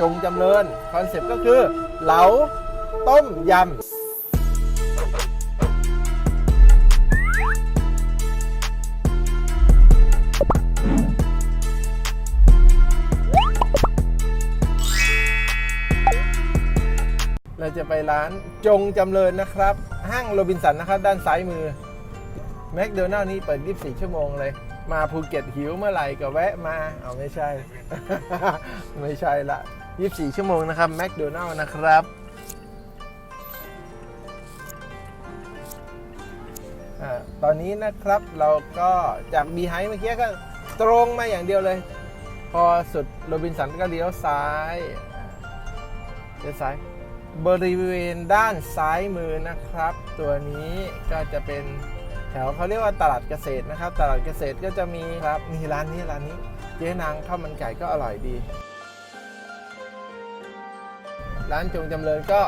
จงจำเริญคอนเซ็ปต์ก็คือเหลาต้มยำเราจะไปร้านจงจำเริญนะครับ ห้างโรบินสันนะครับ ด้านซ้ายมือแมคโดนัลล์นี่เปิด 24 ชั่วโมงเลย มาภูเก็ตหิวเมื่อไหร่ก็แวะมา เอาไม่ใช่ ไม่ใช่ละ 24 ชั่วโมงนะครับแมคโดนัลล์นะครับอาตอนนี้นะครับเราก็จากบีไฮเมื่อกี้ก็ตรงมาอย่างเดียวเลย พอสุดโรบินสันก็เลี้ยวซ้ายเลี้ยวซ้าย บริเวณด้านซ้ายมือนะครับ ตัวนี้ก็จะเป็นแถวเขาเรียกว่าตลาดเกษตรนะครับ ตลาดเกษตรก็จะมีครับมีร้านนี้ร้านนี้ เจ๊นางข้าวมันไก่ก็อร่อยดี ร้านจงจำเริญก็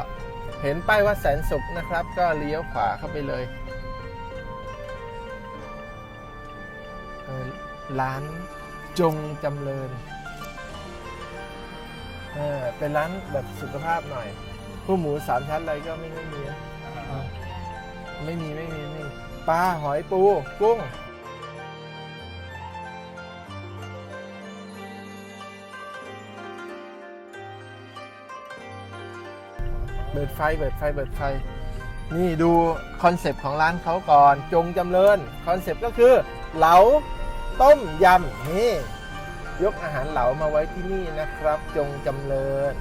เห็นป้ายว่าแสนสุขนะครับ ก็เลี้ยวขวาเข้าไปเลยเร้านจงจำเริญเออเป็นร้านแบบสุขภาพหน่อยผู้หมูสามชั้นอะไรก็ไม่ไม่มีไม่มีไม่มีไม่มีปลาหอยปูกุ้ง เปิดไฟเปิดไฟเปิดไฟ นี่ดูคอนเซปต์ของร้านเขาก่อนจงจำเริญคอนเซปต์ก็คือเหลาต้มยำนี่ยกอาหารเหลามาไว้ที่นี่นะครับ จงจำเริญ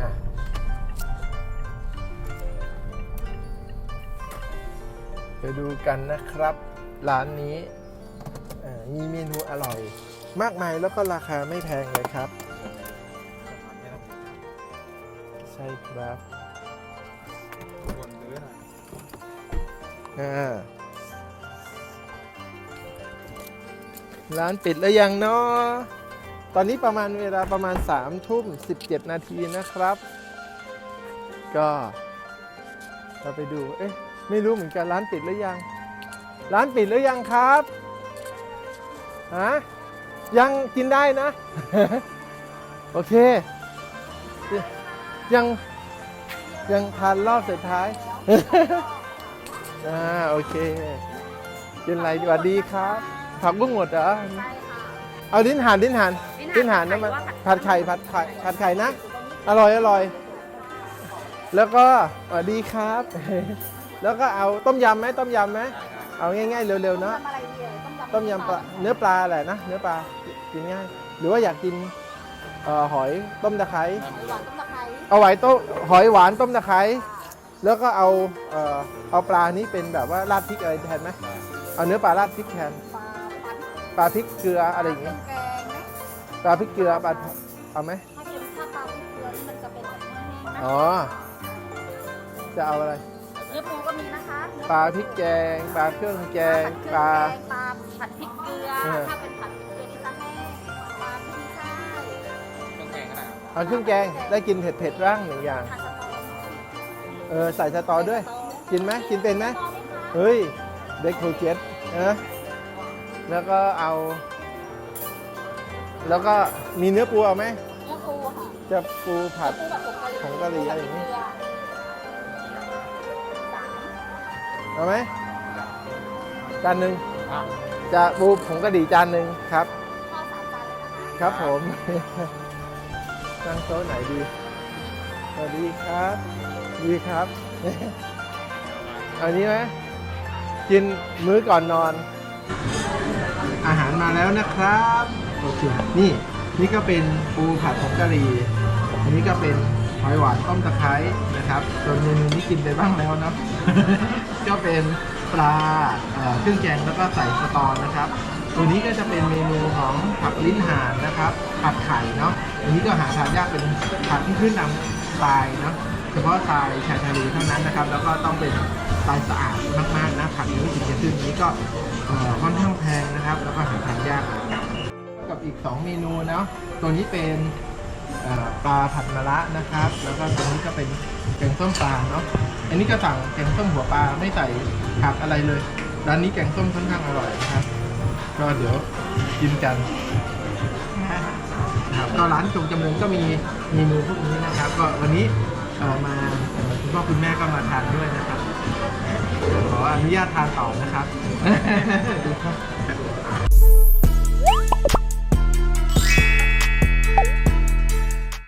อะไปดูกันนะครับ ร้านนี้มีเมนูอร่อย มากมายแล้วก็ราคาไม่แพงเลยครับ ใช่ครับอ่าร้านปิดแล้วยังเนาะตอนนี้ประมาณเวลาประมาณ3ทุ่ม17 นาทีนะครับ ก็เราไปดู เอ๊ะ ไม่รู้เหมือนกันร้านปิดหรือยัง ร้านปิดหรือยังครับฮะยังกินได้นะ โอเค ยังยังทานรอบสุดท้าย อ่าโอเคกินอะไรดีสวัสดีครับ ผักบุ้งหมดเหรอ ใช่ค่ะ เอาดิ้นหานดิ้นหานดิ้นหานนะมันผัดไข่ผัดไข่ผัดไข่นะ อร่อยอร่อย แล้วก็สวัสดีครับ แล้วก็เอาต้มยำไหมต้มยำไหมเอาง่ายๆเร็วๆเนาะทำอะไรดีเอ่ยต้มยำปลาเนื้อปลาแหละนะเนื้อปลากินง่าย หรือว่าอยากกินเอ่อหอยต้มตะไคร้ หอยหวานต้มตะไคร้เอาไหวต้มหอยหวานต้มตะไคร้แล้วก็เอาเอ่อเอาปลานี้เป็นแบบว่าราดพริกอะไรแทนไหมเอาเนื้อปลาราดพริกแทนปลาปลาที่ปลาพริกเกลืออะไรอย่างเครื่เงี้อยงแกงไหมปลาพริกเกลือปลาเอาไหมถ้าเป็นถ้าปลาพริกเกลือนี่มันจะเป็นแบบแห้งๆนะอ๋อจะเอาอะไร เนื้อปูก็มีนะคะปลาพริกแกง ปลาเครื่องแกงปลาปลาผัดพริก เอาเครื่องแกงได้กินเผ็ดๆร่างหนึ่งอย่างผัดสตอเออใส่สตอด้วย กินไหมกินเป็นไหมสตอไหมคะเฮ้ยเด็กโคเจ็ตนะแล้วก็เอา แล้วก็มีเนื้อปูเอาไหมเนื้อปูค่ะจะปูผัดปูแบบผงกะหรี่ผงกะหรี่อะไรอย่างงี้เกลืสามเอาไหมจานหนึ่งจะปูผงกะหรี่จานหนึ่งครับข้าวสามจานเลยนะคะครับผม นั่งโต๊ะไหนดี สวัสดีครับ ดีครับอานี้ไหมกินมื้อก่อนนอน อาหารมาแล้วนะครับโอเคนี่ นี่ก็เป็นปูผัดผงกะหรี่อันนี้ก็เป็นหอยหวานต้มตะไคร้นะครับ ส่วนเมนูนี้กินไปบ้างแล้วนะ ก็เป็นปลาเครื่องแกงแล้วก็ใส่สตอนะครับ ตัวนี้ก็จะเป็นเมนูของผักลิ้นห่านนะครับ ผัดไข่เนาะอันนี้ก็หาทานยากเป็นผัดที่ขึ้นนำทรายเนาะเฉพาะทรายชายทะเลเท่านั้นนะครับ แล้วก็ต้องเป็นทรายสะอาดมากๆนะผัดนี้ถึงจะขึ้นนี้ก็ค่อนข้างแพงนะครับ แล้วก็หาทานยากกับอีก 2 เมนูเนาะตัวนี้เป็นปลาผัดมะระนะครับ แล้วก็ตัวนี้ก็เป็นแกงส้มปลาเนาะอันนี้ก็สั่งแกงส้มหัวปลาไม่ใส่ผักอะไรเลยร้านนี้แกงส้มค่อนข้างอร่อยนะครับ ก็เดี๋ยวกินกันครับก็ร้านจงจำเริญก็มีเมนูพวกนี้นะครับ ก็วันนี้เอ่อมาคุณพ่อคุณแม่ก็มาทานด้วยนะครับขออนุญาตทานต่อนะครับ